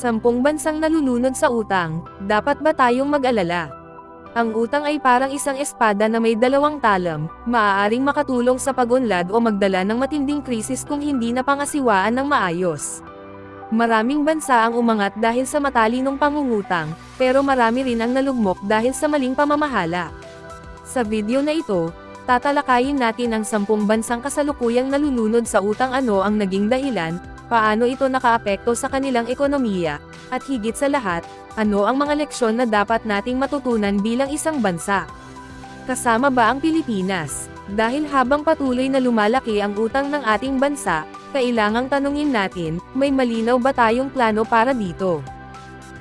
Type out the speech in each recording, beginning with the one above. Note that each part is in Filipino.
Sampung bansang nalulunod sa utang, dapat ba tayong mag-alala? Ang utang ay parang isang espada na may dalawang talam, maaaring makatulong sa pagunlad o magdala ng matinding krisis kung hindi napangasiwaan ng maayos. Maraming bansa ang umangat dahil sa matalinong pangungutang, pero marami rin ang nalugmok dahil sa maling pamamahala. Sa video na ito, tatalakayin natin ang sampung bansang kasalukuyang nalulunod sa utang ano ang naging dahilan, paano ito nakaapekto sa kanilang ekonomiya, at higit sa lahat, ano ang mga leksyon na dapat nating matutunan bilang isang bansa. Kasama ba ang Pilipinas? Dahil habang patuloy na lumalaki ang utang ng ating bansa, kailangang tanungin natin, may malinaw ba tayong plano para dito?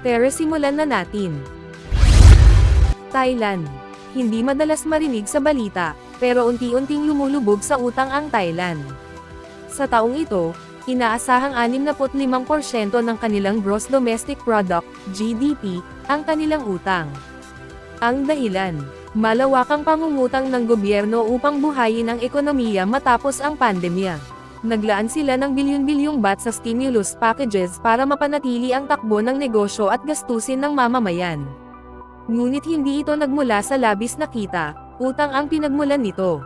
Pero simulan na natin. Thailand. Hindi madalas marinig sa balita, pero unti-unting lumulubog sa utang ang Thailand. Sa taong ito, inaasahang 65% ng kanilang gross domestic product, GDP, ang kanilang utang. Ang dahilan, malawakang pangungutang ng gobyerno upang buhayin ang ekonomiya matapos ang pandemya. Naglaan sila ng bilyon-bilyong bat sa stimulus packages para mapanatili ang takbo ng negosyo at gastusin ng mamamayan. Ngunit hindi ito nagmula sa labis na kita, utang ang pinagmulan nito.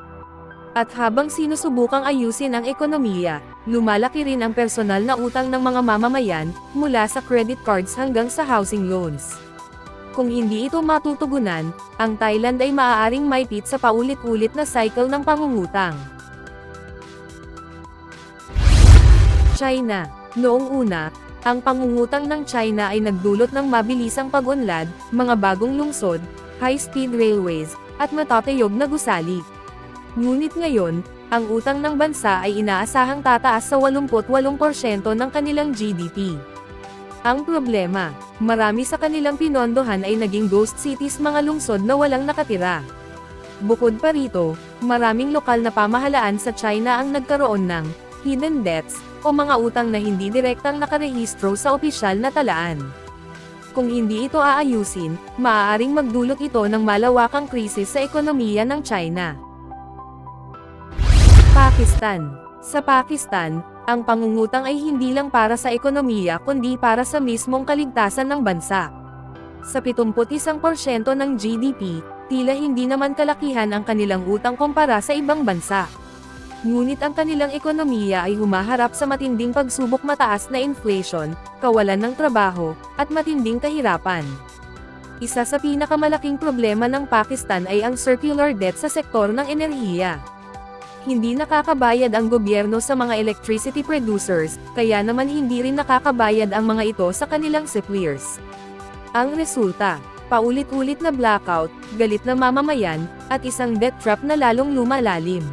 At habang sinusubukang ayusin ang ekonomiya, lumalaki rin ang personal na utang ng mga mamamayan, mula sa credit cards hanggang sa housing loans. Kung hindi ito matutugunan, ang Thailand ay maaaring maipit sa paulit-ulit na cycle ng pangungutang. China. Noong una, ang pangungutang ng China ay nagdulot ng mabilisang pag-unlad, mga bagong lungsod, high-speed railways, at matatayog na gusali. Ngunit ngayon, ang utang ng bansa ay inaasahang tataas sa 88% ng kanilang GDP. Ang problema, marami sa kanilang pinondohan ay naging ghost cities mga lungsod na walang nakatira. Bukod pa rito, maraming lokal na pamahalaan sa China ang nagkaroon ng hidden debts o mga utang na hindi direktang nakarehistro sa opisyal na talaan. Kung hindi ito aayusin, maaaring magdulot ito ng malawakang krisis sa ekonomiya ng China. Pakistan Sa Pakistan, ang pangungutang ay hindi lang para sa ekonomiya kundi para sa mismong kaligtasan ng bansa. Sa 71% ng GDP, tila hindi naman kalakihan ang kanilang utang kumpara sa ibang bansa. Ngunit ang kanilang ekonomiya ay humaharap sa matinding pagsubok mataas na inflation, kawalan ng trabaho, at matinding kahirapan. Isa sa pinakamalaking problema ng Pakistan ay ang circular debt sa sektor ng enerhiya. Hindi nakakabayad ang gobyerno sa mga electricity producers, kaya naman hindi rin nakakabayad ang mga ito sa kanilang suppliers. Ang resulta, paulit-ulit na blackout, galit na mamamayan, at isang debt trap na lalong lumalalim.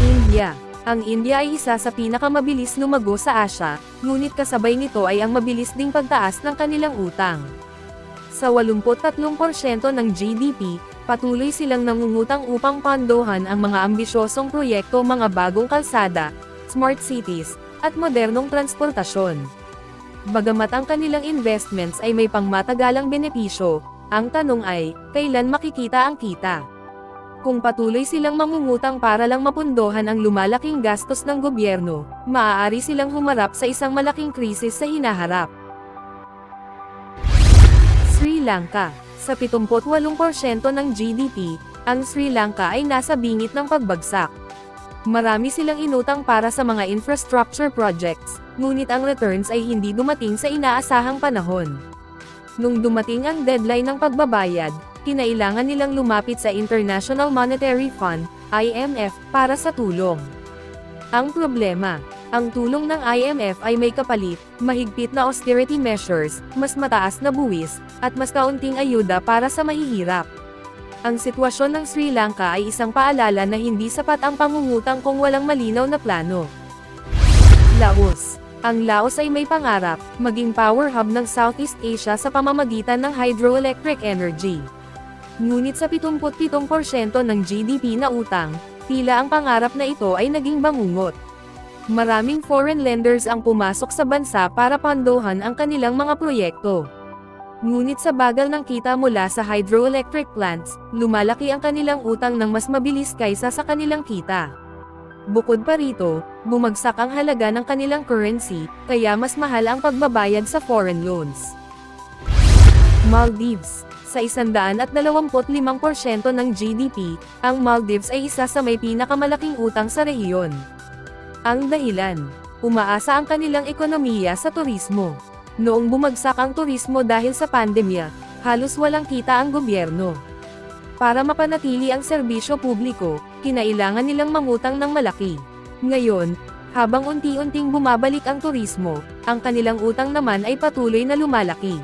India. Ang India ay isa sa pinakamabilis lumago sa Asya, ngunit kasabay nito ay ang mabilis ding pagtaas ng kanilang utang. Sa 83% ng GDP, patuloy silang nangungutang upang pandohan ang mga ambisyosong proyekto mga bagong kalsada, smart cities, at modernong transportasyon. Bagamat ang kanilang investments ay may pangmatagalang benepisyo, ang tanong ay, kailan makikita ang kita? Kung patuloy silang mangungutang para lang mapundohan ang lumalaking gastos ng gobyerno, maaari silang humarap sa isang malaking krisis sa hinaharap. Lanka Sa 78% ng GDP, ang Sri Lanka ay nasa bingit ng pagbagsak. Marami silang inutang para sa mga infrastructure projects, ngunit ang returns ay hindi dumating sa inaasahang panahon. Nung dumating ang deadline ng pagbabayad, kinailangan nilang lumapit sa International Monetary Fund, IMF, para sa tulong. Ang problema, ang tulong ng IMF ay may kapalit, mahigpit na austerity measures, mas mataas na buwis, at mas kaunting ayuda para sa mahihirap. Ang sitwasyon ng Sri Lanka ay isang paalala na hindi sapat ang pangungutang kung walang malinaw na plano. Laos Ang Laos ay may pangarap, maging power hub ng Southeast Asia sa pamamagitan ng hydroelectric energy. Ngunit sa 77% ng GDP na utang, tila ang pangarap na ito ay naging bangungot. Maraming foreign lenders ang pumasok sa bansa para pandohan ang kanilang mga proyekto. Ngunit sa bagal ng kita mula sa hydroelectric plants, lumalaki ang kanilang utang ng mas mabilis kaysa sa kanilang kita. Bukod pa rito, bumagsak ang halaga ng kanilang currency, kaya mas mahal ang pagbabayad sa foreign loans. Maldives Sa 125% ng GDP, ang Maldives ay isa sa may pinakamalaking utang sa rehiyon. Ang dahilan, umaasa ang kanilang ekonomiya sa turismo. Noong bumagsak ang turismo dahil sa pandemya, halos walang kita ang gobyerno. Para mapanatili ang serbisyo publiko, kinailangan nilang mangutang ng malaki. Ngayon, habang unti-unting bumabalik ang turismo, ang kanilang utang naman ay patuloy na lumalaki.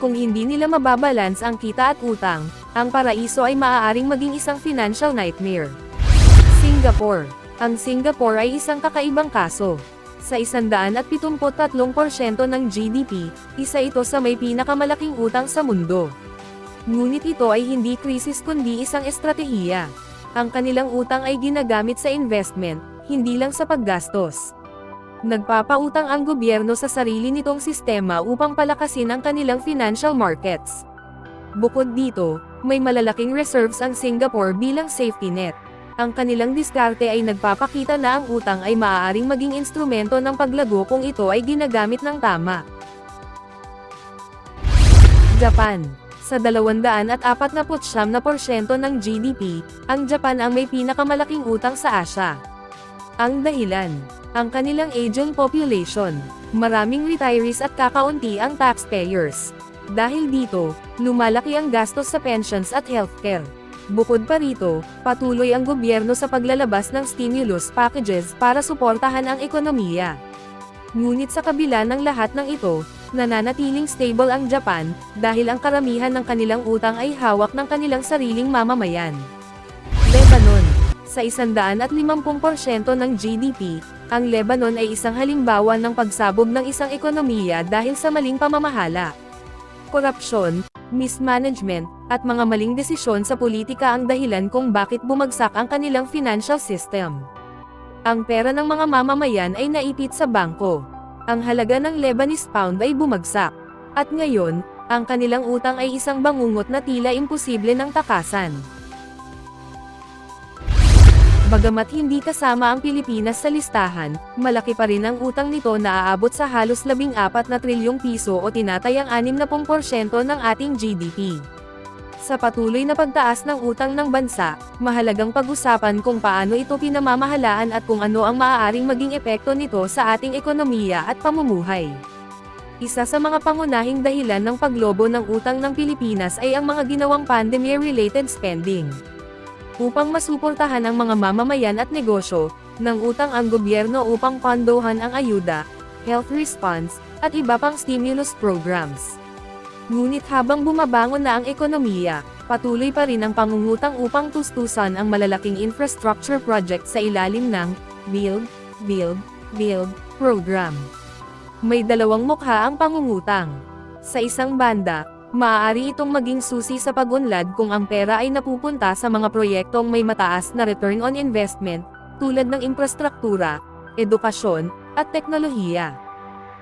Kung hindi nila mababalance ang kita at utang, ang paraiso ay maaaring maging isang financial nightmare. Singapore Ang Singapore ay isang kakaibang kaso. Sa 173% ng GDP, isa ito sa may pinakamalaking utang sa mundo. Ngunit ito ay hindi krisis kundi isang estratehiya. Ang kanilang utang ay ginagamit sa investment, hindi lang sa paggastos. Nagpapautang ang gobyerno sa sarili nitong sistema upang palakasin ang kanilang financial markets. Bukod dito, may malalaking reserves ang Singapore bilang safety net. Ang kanilang diskarte ay nagpapakita na ang utang ay maaaring maging instrumento ng paglago kung ito ay ginagamit ng tama. Japan Sa 249% ng GDP, ang Japan ang may pinakamalaki utang sa Asia. Ang dahilan, ang kanilang aging population, maraming retirees at kakaunti ang taxpayers. Dahil dito, lumalaki ang gastos sa pensions at healthcare. Bukod pa rito, patuloy ang gobyerno sa paglalabas ng stimulus packages para suportahan ang ekonomiya. Ngunit sa kabila ng lahat ng ito, nananatiling stable ang Japan, dahil ang karamihan ng kanilang utang ay hawak ng kanilang sariling mamamayan. Lebanon Sa 150% ng GDP, ang Lebanon ay isang halimbawa ng pagsabog ng isang ekonomiya dahil sa maling pamamahala. Korupsyon, mismanagement, at mga maling desisyon sa politika ang dahilan kung bakit bumagsak ang kanilang financial system. Ang pera ng mga mamamayan ay naipit sa bangko. Ang halaga ng Lebanese pound ay bumagsak. At ngayon, ang kanilang utang ay isang bangungot na tila imposible ng takasan. Bagamat hindi kasama ang Pilipinas sa listahan, malaki pa rin ang utang nito na aabot sa halos 14 na trilyong piso o tinatayang 60% ng ating GDP. Sa patuloy na pagtaas ng utang ng bansa, mahalagang pag-usapan kung paano ito pinamamahalaan at kung ano ang maaaring maging epekto nito sa ating ekonomiya at pamumuhay. Isa sa mga pangunahing dahilan ng paglobo ng utang ng Pilipinas ay ang mga ginawang pandemya-related spending. Upang masuportahan ang mga mamamayan at negosyo, ng utang ang gobyerno upang pondohan ang ayuda, health response, at iba pang stimulus programs. Ngunit habang bumabangon na ang ekonomiya, patuloy pa rin ang pangungutang upang tustusan ang malalaking infrastructure project sa ilalim ng Build, Build, Build program. May dalawang mukha ang pangungutang. Sa isang banda, maaari itong maging susi sa pag-unlad kung ang pera ay napupunta sa mga proyektong may mataas na return on investment, tulad ng infrastruktura, edukasyon, at teknolohiya.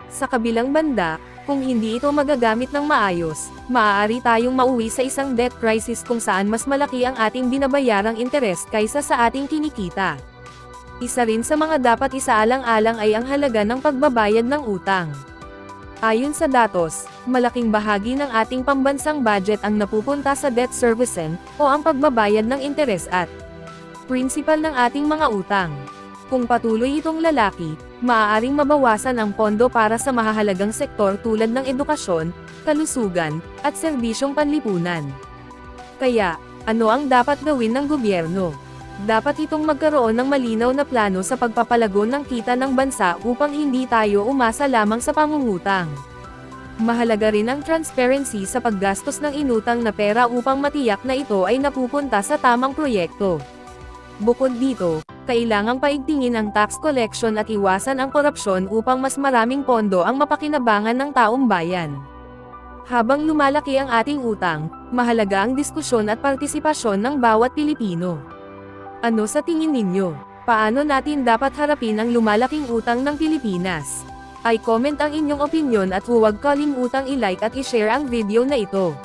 Sa kabilang banda, kung hindi ito magagamit ng maayos, maaari tayong mauwi sa isang debt crisis kung saan mas malaki ang ating binabayarang interes kaysa sa ating kinikita. Isa rin sa mga dapat isaalang-alang ay ang halaga ng pagbabayad ng utang. Ayon sa datos, malaking bahagi ng ating pambansang budget ang napupunta sa debt servicing, o ang pagbabayad ng interes at principal ng ating mga utang. Kung patuloy itong lalaki, maaaring mabawasan ang pondo para sa mahahalagang sektor tulad ng edukasyon, kalusugan, at serbisyong panlipunan. Kaya, ano ang dapat gawin ng gobyerno? Dapat itong magkaroon ng malinaw na plano sa pagpapalago ng kita ng bansa upang hindi tayo umasa lamang sa pangungutang. Mahalaga rin ang transparency sa paggastos ng inutang na pera upang matiyak na ito ay napupunta sa tamang proyekto. Bukod dito, kailangang paigtingin ang tax collection at iwasan ang korupsyon upang mas maraming pondo ang mapakinabangan ng taong bayan. Habang lumalaki ang ating utang, mahalaga ang diskusyon at partisipasyon ng bawat Pilipino. Ano sa tingin ninyo? Paano natin dapat harapin ang lumalaking utang ng Pilipinas? Ay comment ang inyong opinion at huwag kalimutang i-like at i-share ang video na ito.